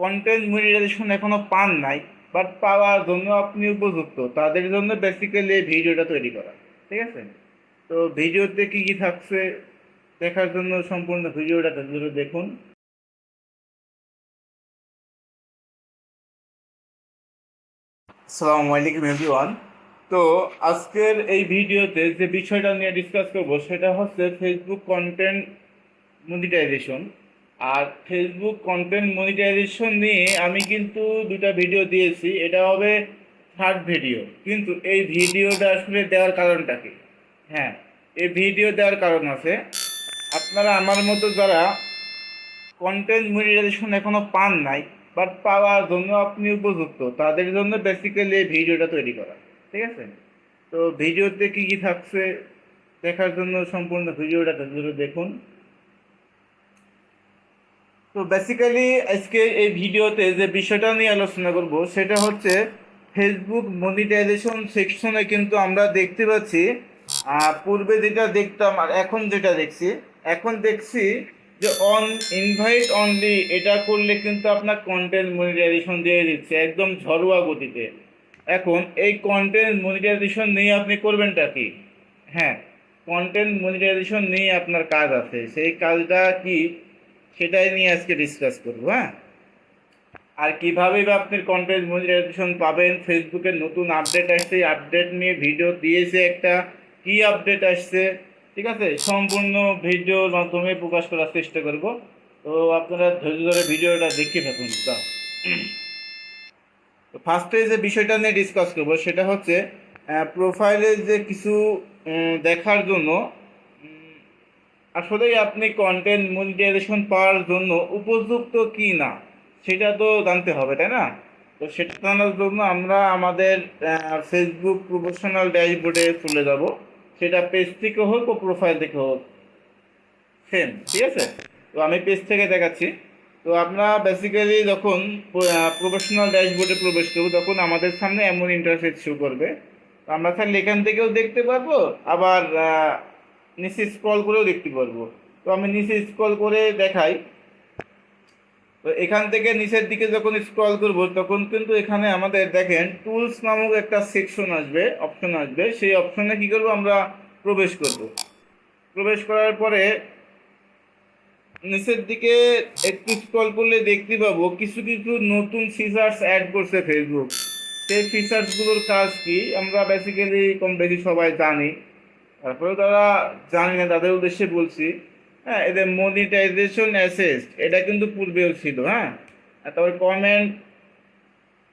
Content monetization এখনও পান নাই বাট পাওয়ার জন্য আপনি উপযুক্ত। তাদের জন্য বেসিক্যালি এই ভিডিওটা তৈরি করা, ঠিক আছে? তো ভিডিওতে কি কি থাকছে দেখার জন্য সম্পূর্ণ ভিডিওটা দেখুন। আসসালামু আলাইকুম এভরিওয়ান তো আজকের এই ভিডিওতে যে বিষয়টা নিয়ে ডিসকাস করব, সেটা হচ্ছে ফেসবুক কন্টেন্ট মনিটাইজেশন আর ফেসবুক কন্টেন্ট মনিটাইজেশন নিয়ে আমি কিন্তু দুটা ভিডিও দিয়েছি। এটা হবে থার্ড ভিডিও কিন্তু এই ভিডিওটা আসলে দেওয়ার কারণটা কি? হ্যাঁ এই ভিডিও দেওয়ার কারণ আছে। আপনারা আমার মতো যারা কন্টেন্ট মনিটাইজেশন এখনও পান নাই বাট পাওয়ার জন্য আপনি উপযুক্ত, তাদের জন্য বেসিক্যালি এই ভিডিওটা তৈরি করা। ঠিক আছে? তো ভিডিওতে কি কি থাকছে দেখার জন্য সম্পূর্ণ ভিডিওটা দেখুন। তো বেসিক্যালি আজকে এই ভিডিওতে যে বিষয়টা নিয়ে আলোচনা করব, সেটা হচ্ছে ফেসবুক মনিটাইজেশন সেকশনে কিন্তু আমরা দেখতে পাচ্ছি পূর্বে যেটা দেখতাম আর এখন যেটা দেখছি, এখন দেখছি যে অন ইনভাইট অনলি এটা করলে কিন্তু আপনার কন্টেন্ট মনিটাইজেশন দিয়ে দিচ্ছে, একদম ঝরোয়া গতিতে। এখন এই কন্টেন্ট মনিটাইজেশন নিয়ে আপনি করবেনটা কি? হ্যাঁ কন্টেন্ট মনিটাইজেশন নিয়ে আপনার কাজ আছে, সেই কাজটা কি? সেটাই নিয়ে আজকে ডিসকাস করব হ্যাঁ? আর কীভাবে বা আপনি কন্টেন্ট মনিটাইজেশন পাবেন ফেসবুকের নতুন আপডেট আসছে আপডেট নিয়ে ভিডিও দিয়েছে একটা, কি আপডেট আসছে, ঠিক আছে? সম্পূর্ণ ভিডিওর মাধ্যমে প্রকাশ করার চেষ্টা করব। তো আপনারা ধৈর্য ধরে ভিডিওটা দেখে থাকুন, তা। ফার্স্টে যে বিষয়টা নিয়ে ডিসকাস করব, সেটা হচ্ছে প্রোফাইলে যে কিছু দেখার জন্য আসলেই আপনি কন্টেন্ট মনিটাইজেশন পাওয়ার জন্য উপযুক্ত কি না, সেটা তো জানতে হবে, তাই না? তো সেটা জানার জন্য আমরা আমাদের ফেসবুক প্রফেশনাল ড্যাশবোর্ডে চলে যাব। সেটা পেজ থেকে হোক ও প্রোফাইল থেকে হোক। সেম ঠিক আছে? তো আমি পেজ থেকে দেখাচ্ছি। তো আমরা বেসিক্যালি যখন প্রফেশনাল ড্যাশবোর্ডে প্রবেশ করব, তখন আমাদের সামনে এমন ইন্টারফেস শো করবে। আমরা তাহলে এখান থেকেও দেখতে পারব আবার নিচে স্ক্রল করেও দেখতে পারব। তো আমি নিচে স্ক্রল করে দেখাই। তো এখান থেকে নিচের দিকে যখন স্ক্রল করব, তখন কিন্তু এখানে আমাদের দেখেন টুলস নামক একটা সেকশন আসবে অপশন আসবে। সেই অপশনে কি করব আমরা প্রবেশ করব। প্রবেশ করার পরে নিচের দিকে একটু স্ক্রল করলে দেখতে পাবো কিছু কিছু নতুন ফিচার্স অ্যাড করছে ফেসবুক সেই ফিচার্সগুলোর কাজ কি? আমরা বেসিক্যালি কম বেশি সবাই জানি। তারপরে তারা জানি না, তাদের উদ্দেশ্যে বলছি হ্যাঁ এদের মনিটাইজেশন অ্যাসেস্ট এটা কিন্তু পূর্বেও ছিল হ্যাঁ? তারপরে কমেন্ট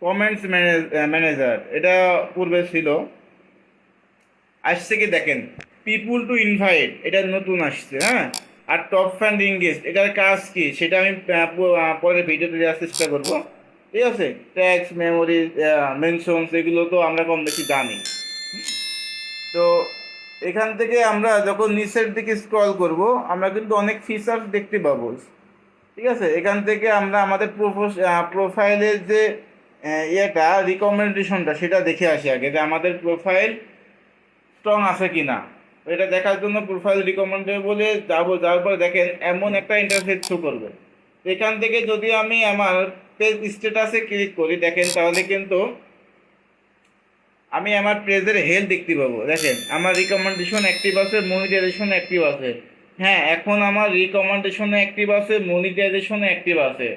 কমেন্টস ম্যানেজার এটা পূর্বে ছিল। আসছে কি দেখেন পিপুল টু ইনভাইট এটা নতুন আসছে হ্যাঁ? আর টপ ফ্যান্ড ইংগেজ এটার কাজ কি? সেটা আমি পরে ভিডিওতে দেওয়ার চেষ্টা করব। ঠিক আছে? ট্যাক্স মেমোরি মেনশনস এগুলো তো আমরা কম বেশি জানি তো এখান থেকে আমরা যখন নিচের দিকে স্ক্রল করব, আমরা কিন্তু অনেক ফিচার্স দেখতে পাবো। ঠিক আছে? এখান থেকে আমরা আমাদের প্রোফাইলের যে ইয়েটা রিকমেন্ডেশনটা সেটা দেখে আসি আগে যে আমাদের প্রোফাইল স্ট্রং আছে কি না এটা দেখার জন্য প্রোফাইল রিকমেন্ডে বলে যাব, যাওয়ার পরে দেখেন এমন একটা ইন্টারফেস শো করবে। এখান থেকে যদি আমি আমার পেজ স্ট্যাটাসে ক্লিক করি, দেখেন তাহলে কিন্তু আমি আমার পেজের হেলথ দেখতে পাবো। দেখেন, আমার রিকমেন্ডেশন অ্যাক্টিভ আছে মনিটাইজেশন অ্যাক্টিভ আছে। হ্যাঁ এখন আমার রিকমেন্ডেশন অ্যাক্টিভ আছে মনিটাইজেশন অ্যাক্টিভ আছে।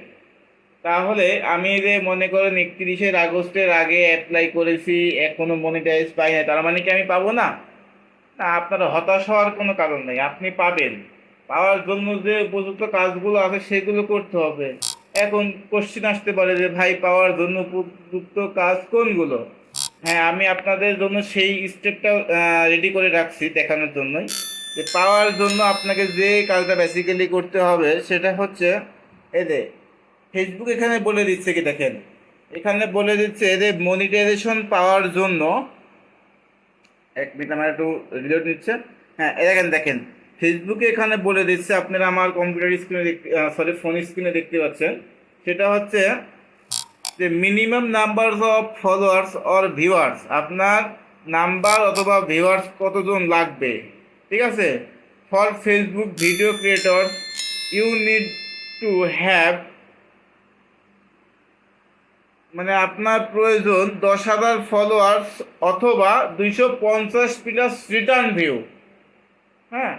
তাহলে আমি যে মনে করেন একত্রিশের আগস্টের আগে অ্যাপ্লাই করেছি এখনও মনিটাইজ পাই না তার মানে কি আমি পাবো না? না, আপনার হতাশ হওয়ার কোনো কারণ নেই, আপনি পাবেন। পাওয়ার জন্য যে উপযুক্ত কাজগুলো আছে, সেগুলো করতে হবে। এখন কোশ্চিন আসতে পারে যে, ভাই, পাওয়ার জন্য উপযুক্ত কাজ কোনগুলো? হ্যাঁ আমি আপনাদের জন্য সেই স্টেপটা রেডি করে রাখছি দেখানোর জন্যই। যে পাওয়ার জন্য আপনাকে যে কাজটা বেসিক্যালি করতে হবে সেটা হচ্ছে এদের ফেসবুক এখানে বলে দিচ্ছে কি দেখেন? এখানে বলে দিচ্ছে এদের মনিটাইজেশন পাওয়ার জন্য, এক মিনিট, আমার একটু রিলোড নিচ্ছে। হ্যাঁ দেখেন দেখেন ফেসবুকে এখানে বলে দিচ্ছে, আপনারা আমার কম্পিউটার স্ক্রিনে সরি ফোন স্ক্রিনে দেখতে পাচ্ছেন। সেটা হচ্ছে যে minimum number of followers or viewers আপনার নাম্বার অথবা ভিউয়ার্স কতজন লাগবে, ঠিক আছে? For Facebook video creator you need to have মানে আপনার প্রয়োজন দশ হাজার ফলোয়ার্স অথবা দুইশো পঞ্চাশ প্লাস রিটার্ন ভিউ হ্যাঁ?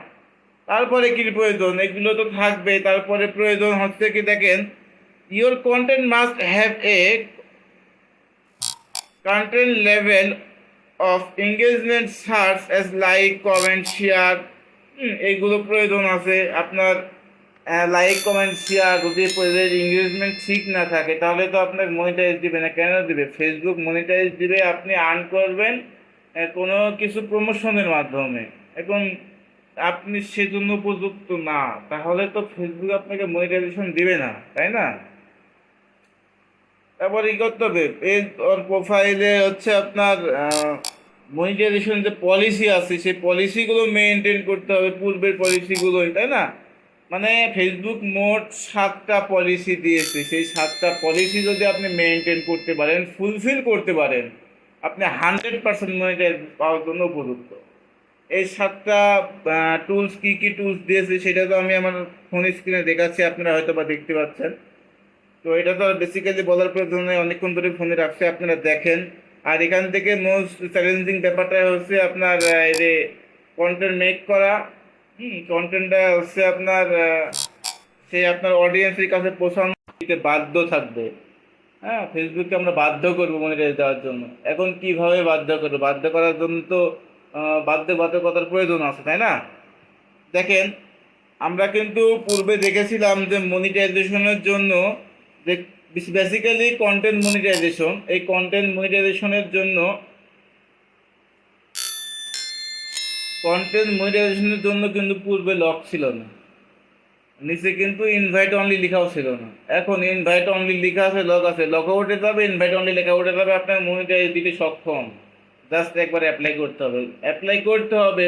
তারপরে কি প্রয়োজন? এগুলো তো থাকবে তারপরে প্রয়োজন হচ্ছে কি দেখেন your content must have a content level of engagement search as like comment share এইগুলো প্রয়োজন আছে। আপনার লাইক কমেন্ট শেয়ার যদি এঙ্গেজমেন্ট ঠিক না থাকে, তাহলে তো আপনাকে মনিটাইজ দিবে না। কেন দিবে? ফেসবুক মনিটাইজ দিবে, আপনি আর্ন করবেন কোনো কিছু প্রমোশনের মাধ্যমে। এখন আপনি সেজন্য উপযুক্ত না। তাহলে তো ফেসবুক আপনাকে মনিটাইজেশন দিবে না, তাই না? তারপর কি করতে হবে? এই ওর প্রোফাইলে হচ্ছে আপনার মনিটাইজেশন যে পলিসি আছে, সেই পলিসিগুলো মেনটেন করতে হবে, পূর্বের পলিসিগুলোই তাই না? মানে ফেসবুক মোট সাতটা পলিসি দিয়েছে। সেই সাতটা পলিসি যদি আপনি মেনটেন করতে পারেন ফুলফিল করতে পারেন, আপনি হান্ড্রেড পার্সেন্ট মনিটাইজ পাওয়ার জন্য উপযুক্ত। এই সাতটা টুলস কি কি টুলস দিয়েছে, সেটা তো আমি আমার ফোন স্ক্রিনে দেখাচ্ছি, আপনারা হয়তো বা দেখতে পাচ্ছেন। তো এটা তো বেসিক্যালি বলার প্রয়োজন অনেকক্ষণ ধরে ফোনে রাখছে, আপনারা দেখেন। আর এখান থেকে মোস্ট চ্যালেঞ্জিং ব্যাপারটা হচ্ছে আপনার যে কন্টেন্ট মেক করা। হুম কন্টেন্টটা হচ্ছে আপনার সে আপনার অডিয়েন্সের কাছে পৌঁছানো দিতে বাধ্য থাকবে। হ্যাঁ ফেসবুককে আমরা বাধ্য করব মনিটাইজ দেওয়ার জন্য। এখন কীভাবে বাধ্য করব? বাধ্য করার জন্য তো বাধ্য বাধ্যবাধকতার প্রয়োজন আছে, তাই না? দেখেন, আমরা কিন্তু পূর্বে দেখেছিলাম যে মনিটাইজেশনের জন্য বেসিক্যালি কন্টেন্ট মনিটাইজেশন এই কন্টেন্ট মনিটাইজেশনের জন্য কন্টেন্ট মনিটাইজেশনের জন্য কিন্তু পূর্বে লক ছিল না। নিচে কিন্তু ইনভাইট অনলি লেখাও ছিল না। এখন ইনভাইট অনলি লেখা আছে লক আছে। লক উঠে যাবে ইনভাইট অনলি লেখা, উঠে যাবে, আপনার মনিটাইজ দিতে সক্ষম। জাস্ট একবার অ্যাপ্লাই করতে হবে। অ্যাপ্লাই করতে হবে,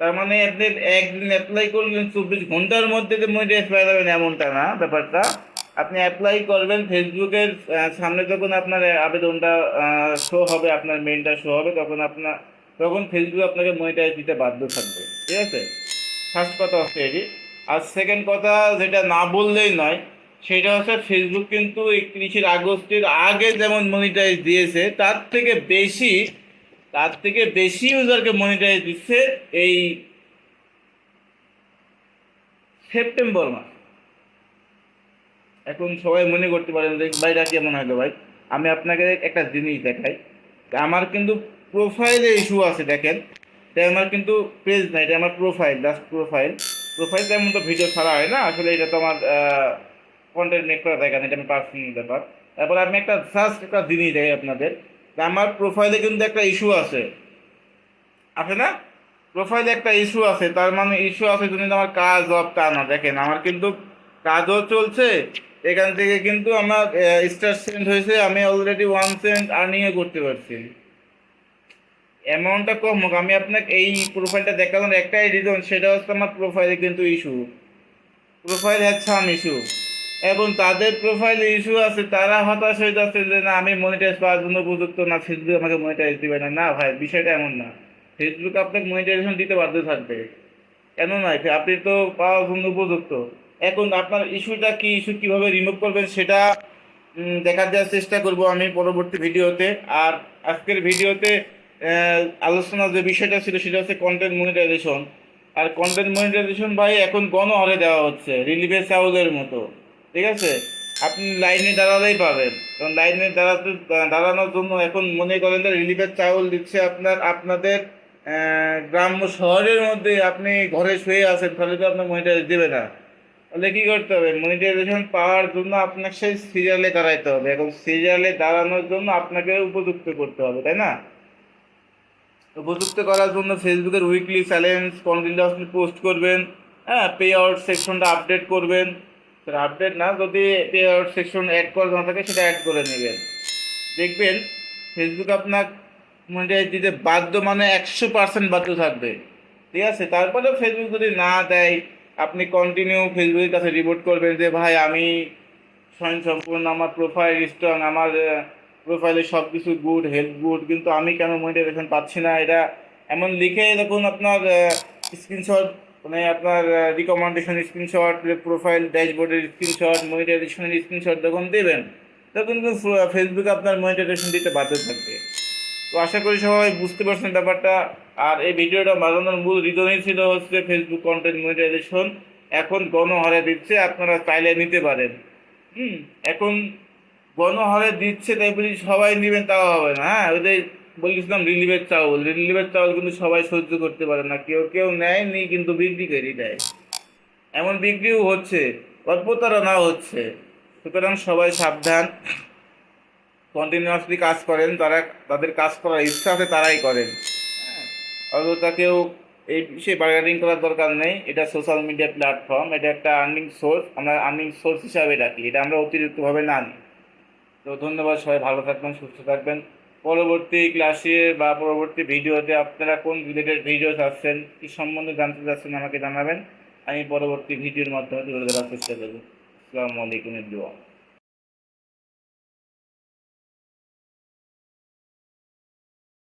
তার মানে আপনি একদিন অ্যাপ্লাই করলেন চব্বিশ ঘণ্টার মধ্যে যে মনিটাইজ পেয়ে যাবেন এমনটা না ব্যাপারটা। আপনি অ্যাপ্লাই করবেন ফেসবুকের সামনে যখন আপনার আবেদনটা শো হবে, আপনার মেইলটা শো হবে, তখন আপনার তখন ফেসবুক আপনাকে মনিটাইজ দিতে বাধ্য থাকবে। ঠিক আছে? ফার্স্ট কথা হচ্ছে এটি। আর সেকেন্ড কথা যেটা না বললেই নয়, সেটা হচ্ছে ফেসবুক কিন্তু একত্রিশের আগস্টের আগে যেমন মনিটাইজ দিয়েছে, তার থেকে বেশি, তার থেকে বেশি ইউজারকে মনিটাইজ দিচ্ছে এই সেপ্টেম্বর মাস। এখন সবাই মনে করতে পারেন যে ভাইটা কেমন হলো ভাই? আমি আপনাকে একটা জিনিস দেখাই। আমার কিন্তু প্রোফাইলে ইস্যু আছে, দেখেন। তাই আমার কিন্তু পেজ নাই, এটা আমার প্রোফাইল জাস্ট প্রোফাইল প্রোফাইল তেমন তো ভিডিও ছাড়া হয় না, আসলে এটা তো আমার কন্টেন্ট মেক করা না এটা আমি পার্সোনাল ব্যাপার। তারপর আমি একটা জাস্ট একটা জিনিস দেখাই আপনাদের। আমার প্রোফাইলে কিন্তু একটা ইস্যু আছে। আছে না? প্রোফাইলে একটা ইস্যু আছে, তার মানে ইস্যু আছে যদি আমার কাজ জব তা না দেখেন, আমার কিন্তু কাজও চলছে এখান থেকে কিন্তু আমার স্টার সেন্ট হয়েছে, আমি অলরেডি ওয়ান সেন্ট আর্নিংও করতে পারছি। অ্যামাউন্টটা কম হোক, আমি আপনাকে এই প্রোফাইলটা দেখালাম, একটাই রিজন সেটা হচ্ছে আমার প্রোফাইলে কিন্তু issue profile has some issue এবং তাদের প্রোফাইলে ইস্যু আছে, তারা হতাশ হয়ে যাচ্ছে যে, না, আমি মনিটাইজ পাওয়ার জন্য উপযুক্ত না ফেসবুক আমাকে মনিটাইজ দিবে না। না ভাই, বিষয়টা এমন না। ফেসবুক আপনাকে মনিটাইজেশন দিতে বাধ্য থাকবে। কেন নয় আপনি তো পাওয়ার জন্য উপযুক্ত। এখন আপনার ইস্যুটা কি ইস্যু কীভাবে রিমুভ করবেন সেটা উম, দেখা দেওয়ার চেষ্টা করব আমি পরবর্তী ভিডিওতে। আর আজকের ভিডিওতে আলোচনা যে বিষয়টা ছিল সেটা হচ্ছে কন্টেন্ট মনিটাইজেশন আর কন্টেন্ট মনিটাইজেশন ভাই এখন গণহারে দেওয়া হচ্ছে রিলিফে চাউলের মতো ঠিক আছে? আপনি লাইনে দাঁড়ালেই পাবেন। কারণ লাইনে দাঁড়াতে দাঁড়ানোর জন্য এখন মনে করেন যে রিলিফের চাউল দিচ্ছে আপনার আপনাদের গ্রাম্য শহরের মধ্যে আপনি ঘরে শুয়ে আছেন তাহলে তো আপনার মনিটাইজ দেবে না। তাহলে কি করতে হবে? মনিটাইজেশন পাওয়ার জন্য আপনাকে সেই সিরিয়ালে দাঁড়াইতে হবে এখন সিরিয়ালে দাঁড়ানোর জন্য আপনাকে উপযুক্ত করতে হবে, তাই না? উপযুক্ত করার জন্য ফেসবুকের উইকলি চ্যালেঞ্জ কন্টিনিউসলি পোস্ট করবেন হ্যাঁ পে আউট সেকশনটা আপডেট করবেন। সেটা আপডেট না, যদি পে আউট সেকশন অ্যাড করা না থাকে, সেটা অ্যাড করে নেবেন। দেখবেন ফেসবুক আপনার মনিটাইজ দিতে বাধ্য মানে একশো পার্সেন্ট বাধ্য থাকবে। ঠিক আছে? তারপরে ফেসবুক যদি না দেয় কন্টিনিউ ফেসবুকের কাছে রিপোর্ট করবেন যে, ভাই, আমি স্বয়ং সম্পূর্ণ আমার প্রোফাইল স্ট্রং আমার প্রোফাইলে সব কিছু গুড হেলথ গুড কিন্তু আমি কেন মনিটাইজেশন পাচ্ছি না? এটা এমন লিখে দেখুন আপনার স্ক্রিনশট মানে আপনার রিকমেন্ডেশন স্ক্রিনশট প্রোফাইল ড্যাশবোর্ডের স্ক্রিনশট মনিটাইজেশনের স্ক্রিনশট যখন দেবেন, তখন কিন্তু ফেসবুকে আপনার মনিটাইজেশন দিতে বাধ্য থাকবে। তো আশা করি সবাই বুঝতে পারছেন ব্যাপারটা। আর এই ভিডিওটা বানানোর মূল রিজনই ছিল হচ্ছে ফেসবুক কন্টেন্ট মনিটাইজেশন এখন গণহারে দিচ্ছে, আপনারা চাইলে নিতে পারেন। হুম, এখন গণহারে দিচ্ছে, তাই বলি সবাই নেবেন, তাও হবে না। হ্যাঁ যে বলেছিলাম রিলিভের চাউল। রিলিভের চাউল কিন্তু সবাই সহ্য করতে পারে না। কেউ কেউ নেয় নি কিন্তু বিক্রি করে দেয়। এমন বিক্রিও হচ্ছে অল্পতারণাও হচ্ছে। সুতরাং সবাই সাবধান। কন্টিনিউয়াসলি কাজ করেন তারা তাদের কাজ করার ইচ্ছা আছে তারাই করেন। হ্যাঁ। অযথা কেউ এই বিষয়ে বার্গেনিং করার দরকার নেই। এটা সোশ্যাল মিডিয়া প্ল্যাটফর্ম এটা একটা আর্নিং সোর্স আমরা আর্নিং সোর্স হিসাবে রাখি। এটা আমরা অতিরিক্তভাবে না নিই। তো ধন্যবাদ সবাই ভালো থাকবেন সুস্থ থাকবেন। পরবর্তী ক্লাসে বা পরবর্তী ভিডিওতে আপনারা কোন রিলেটেড ভিডিও চাচ্ছেন কী সম্বন্ধে জানতে চাচ্ছেন আমাকে জানাবেন। আমি পরবর্তী ভিডিওর মাধ্যমে তুলে ধরার চেষ্টা করব। আসসালামু আলাইকুম এভরিওয়ান